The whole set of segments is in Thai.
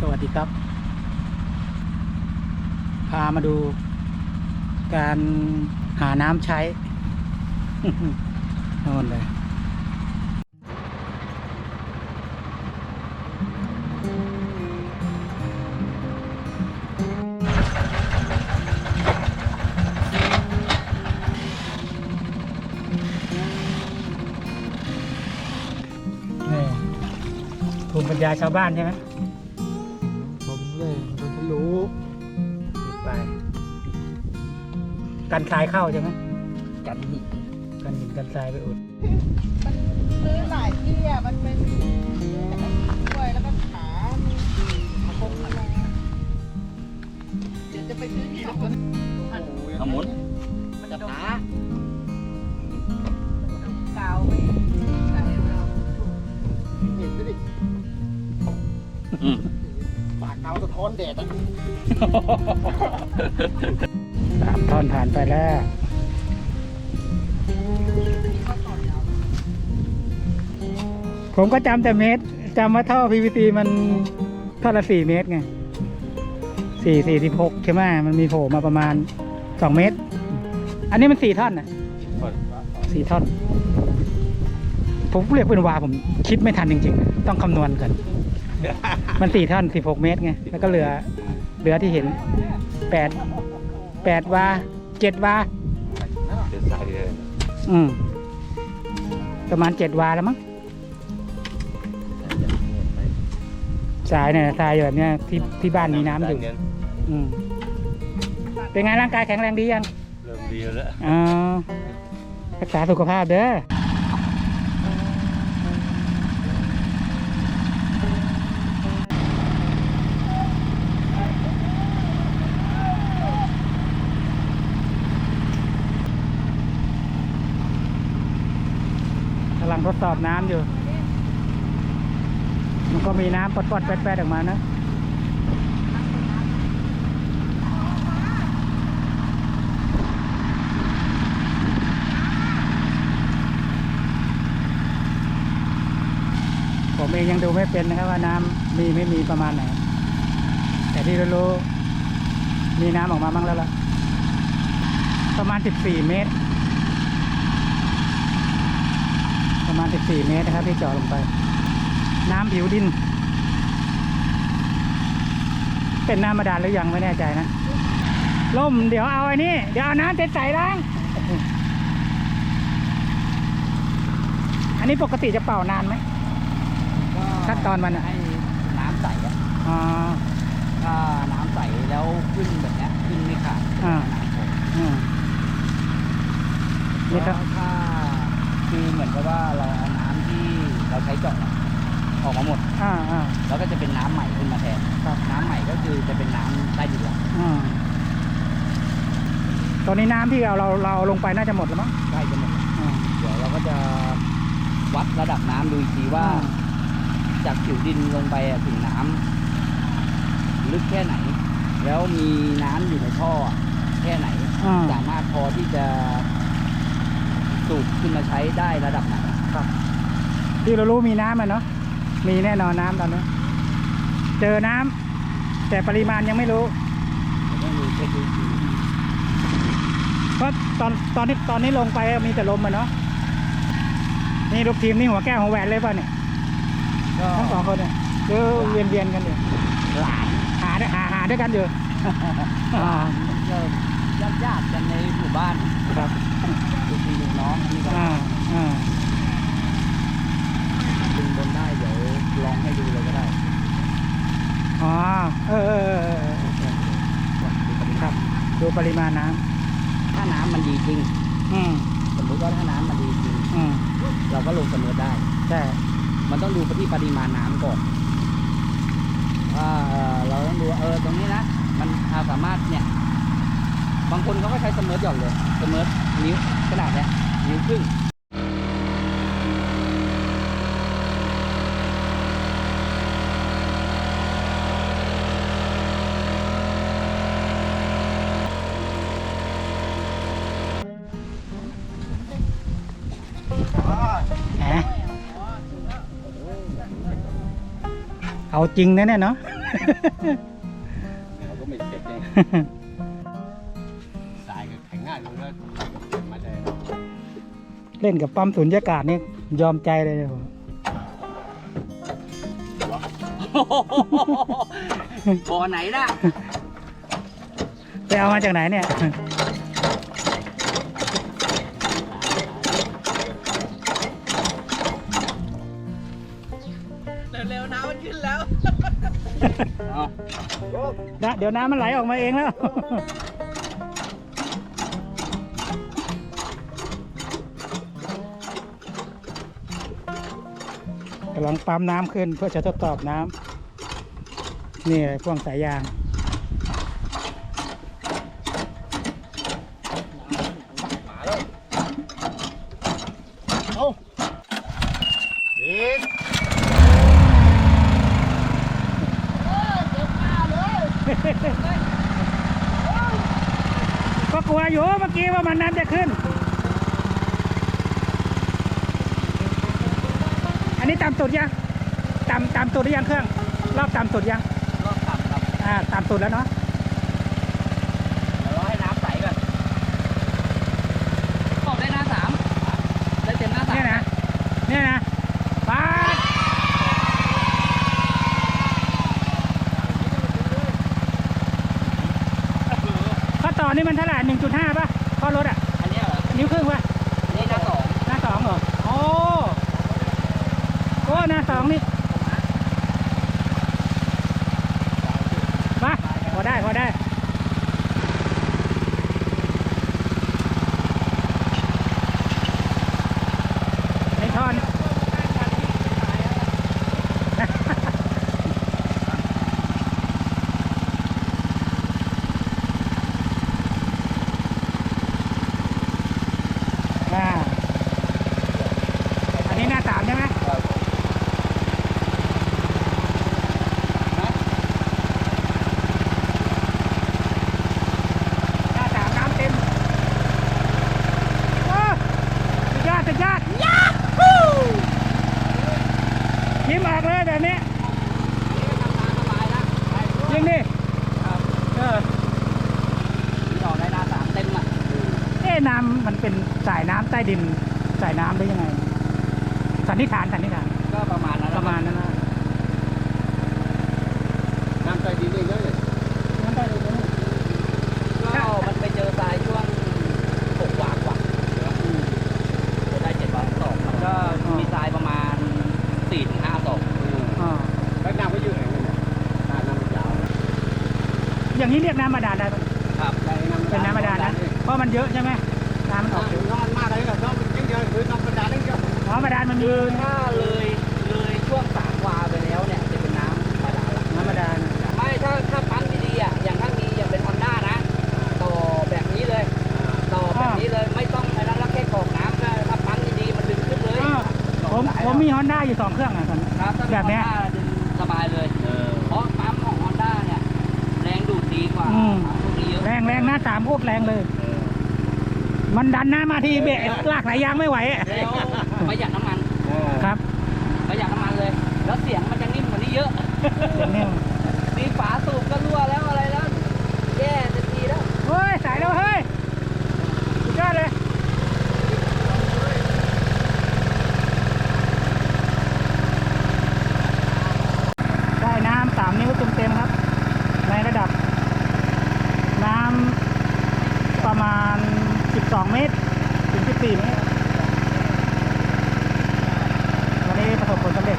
สวัสดีครับ พามาดู การหาน้ำใช้น่นเลยนี่ภูมิปัญญาชาวบ้านใช่ไหม กันทรายเข้าใช่ไหมกันหินกันหินกันทรายไปอุดซื้อหลายที่อะมันเป็นช่วยแล้วก็ขาขาคงอะไรเดี๋ยวจะไปซื้อที่ไหนขมุนมันจะหาเกาวไปใส่เราเห็นดิปากเกาสะท้อนแดดอะสามท่ อนผ่านไปแล้วผมก็จำแต่เมตรจำว่าท่อ PVC มันท่อละสี่เมตรไงสี่สี่สิบหกใช่ไหมมันมีโผล่มาประมาณสองเมตร อันนี้มันสี่ท่อนนะสี่ท่อน ผมเรียกเป็นวาผมคิดไม่ทันจริงๆ ต้องคำนวณกัน มันสี่ท่อนสิบหกเมตรไง แล้วก็เหลือ เหลือที่เห็นแปด แปดวาเจ็ดวาเดินสายเลยอืมประมาณเจ็ดวาแล้วมั้งสายเนี่ยทรายแบบเนี้ยที่ที่บ้านมีน้ำอยู่อืมเป็นไงร่างกายแข็งแรงดียัง เริ่มดีแล้วอ๋อรักษาสุขภาพเด้อ กำลัง ทดสอบน้ำอยู่ มันก็มีน้ำปดๆแป๊ดๆออกมานะผมเองยังดูไม่เป็นนะครับว่าน้ำมีไม่มีประมาณไหน แต่ที่รู้ มีน้ำออกมาบ้างแล้วล่ะ ประมาณ 14 เมตร ประมาณ 14 เมตรนะครับที่เจาะลงไป น้ำผิวดิน เป็นน้ำบาดาลหรือยังไม่แน่ใจนะล่มเดี๋ยวเอาไอ้นี่ เดี๋ยวเอาน้ำใสๆล้าง อันนี้ปกติจะเป่านานไหมขั้นตอนมันอะให้น้ำใสอะอ๋อถ้าน้ำใสแล้วขึ้นแบบเนี้ยขึ้นไม่ขาดอ่าน้ำผมอืมนี่ครับแล้วถ้า คือเหมือนกับว่าเราเอาน้ำที่เราใช้เจาะอะออกมาหมด อ่าอ่า แล้วก็จะเป็นน้ำใหม่ขึ้นมาแทนครับ น้ำใหม่ก็คือจะเป็นน้ำใต้ดินละอ่าตอนนี้น้ำที่เราเราเราเอาลงไปน่าจะหมดแล้วมั้งใกล้จะหมดอ่า เดี๋ยวเราก็จะวัดระดับน้ำดูอีกทีว่า อืม จากผิวดินลงไปอะถึงน้ำลึกแค่ไหน แล้วมีน้ำอยู่ในท่ออะแค่ไหน อ่า สามารถพอที่จะ สูบขึ้นมาใช้ได้ระดับไหนที่เรารู้มีน้ำอะเนาะมีแน่นอนน้ำตอนนี้ เจอน้ำแต่ปริมาณยังไม่รู้ผมต้องดูเช็คดูอีกทีเพราะตอนตอนนี้ตอนนี้ลงไปมีแต่ลมอะเนาะนี่ลูกทีมนี่หัวแก้วหัวแหวนเลยป่ะเนี่ยก็ทั้งสองคนเนี่ยหรือเวียนเวียนๆกันอยู่หลานหาหาหาด้วยกันอยู่อ่าก็ญาติญาติๆกันในหมู่บ้านครับ ลูกพี่ลูกน้องนี่ก็อ่าอ่าดึงบนได้เดี๋ยวลองให้ดูเลยก็ได้อ๋อเออเออเออเออครับดูปริมาณน้ถ้าน้ำมันดีจริงำอืมสมมุติว่าถ้าน้ำมันดีจริง อืมเราก็ลงเสมอได้ ใช่มันต้องดูไปที่ปริมาณน้ำก่อนว่าเอ่อเราต้องดูว่าเออตรงนี้นะ มันเราสามารถเนี่ย บางคนเขาก็ใช้เสมอหย่อนเลยเสมอนิ้วขนาดเนี้ย นิ้วครึ่งแหมเอาเอาจริงนะเนี่ยเนาะ เราก็ไม่เสร็จไงสายก็แข็งง่ายมันก็มาได้ เล่นกับปั๊มสุญญากาศนี่ยอมใจเลยเนี่ยผมบ่อไหนนะไปเอามาจากไหนเนี่ย เร็วๆน้ำมันขึ้นแล้ว เอา นะเดี๋ยวน้ำมันไหลออกมาเองแล้ว กำลังปั๊มน้ำขึ้นเพื่อจะทดสอบน้ำนี่พ่วงสายยางเอาเด็กก็กลัวอยู่เมื่อกี้ว่ามันน้ำจะขึ้น นนี้ต่ำสุดยังต่ำต่ำสุดหรือยังเครื่อง รอบต่ำสุดยังรอบต่ำครับอ่าต่ำสุดแล้วเนาะเดี๋ยวรอให้น้ำใสก่อนบอกได้หน้าสามได้เต็มหน้าสามเนี่ยนะเนี่ยนะปาดข้อต่อนี่มันเท่าไหร่หนึ่งจุดห้าป่ะข้อรถอะอันเนี้ยเหรอ นิ้วครึ่งป่ะอันนี้หน้าสองหน้าสองเหรอโอ้โอ้ห น้าสองนี่มาพอได้พอได้ ในท่อน อ่าอันนี้หน้าสามใช่ไหมหน้าสามน้ำเต็มโอ้สุดยอดสุดยอดยาฮูยิ้มออกเลยแบบนี้ยิงดิเออ ที่ออกได้หน้าสามเต็มอะ เอ๊ะน้ำมันเป็น สายน้ำใต้ดินสายน้ำได้ยังไง สันนิษฐานสันนิษฐานก็ประมาณนั้นประมาณนั้นนะน้ำใต้ดินนี่เยอะเลยน้ำใต้ดินนะก็มันไปเจอทรายช่วงหกวากว่าจะได้เจ็ดวันสองมันก็มีทรายประมาณสี่ถึงห้าศอกอ่าแล้วน้ำก็อยู่ไหนเนี่ยน้ำน้ำยาวอย่างนี้เรียกน้ำบาดาลได้ไหมครับใช่น้ำเป็นน้ำบาดาลนะเพราะมันเยอะใช่ไหม น้ำมันออกเยอะน้ำมากเลยกับน้ำมันเยอะๆคือน้ำบาดาลนี่เดียวอ๋อบาดาลมันมีคือถ้าเลยเลยช่วงสามวาไปแล้วเนี่ยจะเป็นน้ำบาดาลละน้ำบาดาลไม่ถ้าถ้าปั๊มดีๆอะอย่างถ้ามีอย่างเป็นฮอนด้านะต่อแบบนี้เลย ต่อแบบนี้เลยไม่ต้องไอ้นั้นแล้วแค่กรอกน้ำก็ถ้าปั๊มดีๆมันดึงขึ้นเลยอ้าวผมผมมีฮอนด้าอยู่สองเครื่องอะตอนนี้ครับถ้าแบบเนี้ยฮอนด้าดึงสบายเลยเออเพราะปั๊มของฮอนด้าเนี่ยแรงดูดดีกว่าอืมพวกนี้เยอะแรงแรงหน้าสามโคตรแรงเลย มันดันน้ำมาทีเบะลากสายยางไม่ไหวอะแล้วประหยัดน้ำมันเออครับประหยัดน้ำมันเลย แล้วเสียงมันจะนิ่มกว่านี้เยอะอย่างนี้มีฝาสูบก็รั่วแล้วอะไรแล้ว แย่เต็มทีแล้ว เฮ้ยสายแล้วเฮ้ยสุดยอดเลยได้น้ำสามนิ้วเต็มๆครับ ในระดับ น้ำประมาณ 12 เมตร ถึง 14 เมตร วันนี้ประสบผลสำเร็จ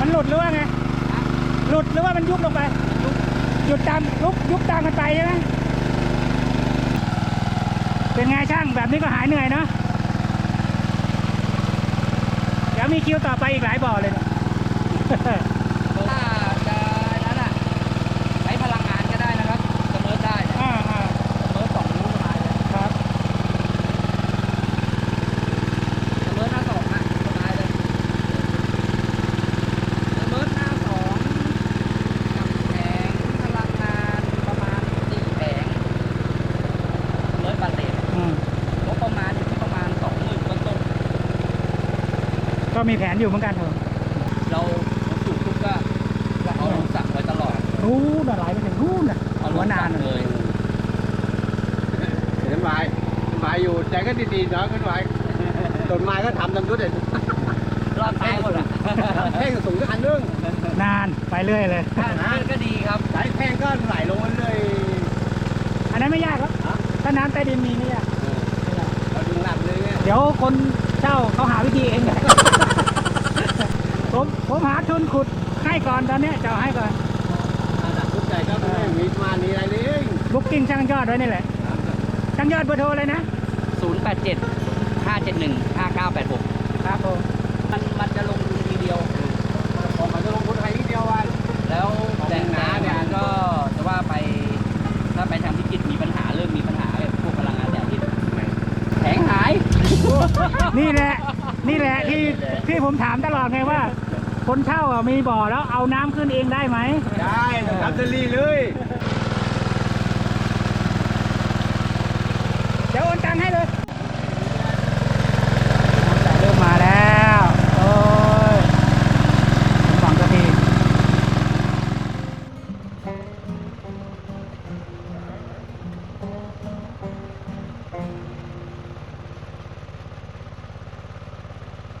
มันหลุดหรือว่าไง หลุดหรือว่ามันยุบลงไป หยุดตามลุกยุบตามกันไปใช่ไหม เป็นไงช่างแบบนี้ก็หายเหนื่อยเนาะเดี๋ยวมีคิวต่อไปอีกหลายบ่อเลยเนี่ย ถ้าจะนั้นอะใช้พลังงานก็ได้นะครับเสมอได้เนี่ย อ่าอ่า เสมอสองนิ้วสบายเลย ครับ เสมอหน้าสองอะสบายเลยเสมอหน้าสอง มีแผนอยู่เหมือนกันครับเราสูบปุ๊บก็เอาลงสักไว้ตลอดนู้นอะไหลไปถึงนู้นอะเอาลหัวงนาสันกอะเลย เห็นไหมหมายอยู่ใจก็ดีๆเนาะขึ้นไปต้นไม้ก็ทำทำทุกเด็ดรอดตายหมดอะแท่งสูงก็อันนึงนานไปเรื่อยเลยก็ดีครับสายแท่งก็ไหลลงมาเลยอันนั้นไม่ยากครับถ้าน้ำใต้ดินมีไม่ยากเราดึงหลับเลยเนี่ยเดี๋ยวคนเช่าเขาหาวิธีเอง ผมผมหาทุนขุดให้ก่อนตอนเนี้ยจะเอาให้ก่อนอันดับทุกใจก็ไม่มีมานีอะไรเลยบุ๊กกิ้งช่างยอดไว้นี่แหละ ช่างยอดเบอร์โทรเลยนะ 087 571 5986 ครับผม มันมันจะลงทุนทีเดียว ผมมาจะลงทุนไทยนิดเดียววัน แล้วแต่งน้าเนี่ยก็จะว่าไปถ้าไปทางพิจิตรมีปัญหาเรื่องมีปัญหาแบบพวกพลังงานแดดที่แผงหาย นี่แหละ นี่แหละที่ที่ผมถามตลอดไงว่า คนเช่าอะมีบ่อแล้วเอาน้ำขึ้นเองได้ไหมได้ทำเสรีเลยเดี๋ยวโอนตังค์ให้เลย